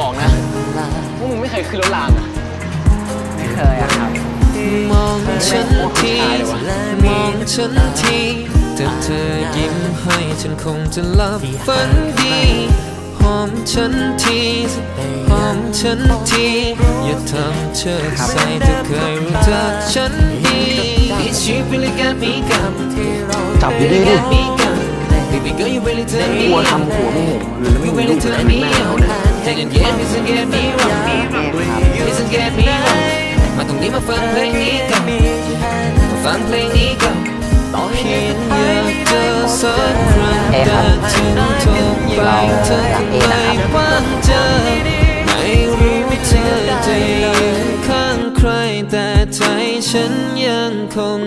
ขึ้นรถรางอะไม่เคยอะครับมองฉันทีมองฉันทีแต่เธอยิ้มให้ฉันคงจะหลับฝันดีหอมฉันทีหอมฉันทีอย่าทำเชิดใส่เธอเคยรู้จักฉันดี It's you really got me got จับดีๆดิ got me got Baby girl you really turn ก me ลัว on ทำหัวไม่หงคืนแล้วไม่ You มีลู really กจะ turn ได้ me แม่ เขา on เนี่ย And again listen get me one Isn't get me one มาตรงนี้มาฟังเพลงนี้กันมาฟังเพลงนี้กันเพียงอยากเจอสักครั้งเอ๊ะครัแต่บถึงโทรไปเธอไม่ว่างเจอไม่รู้เธอจะอยู่ข้างใครแต่ใจฉันยังคง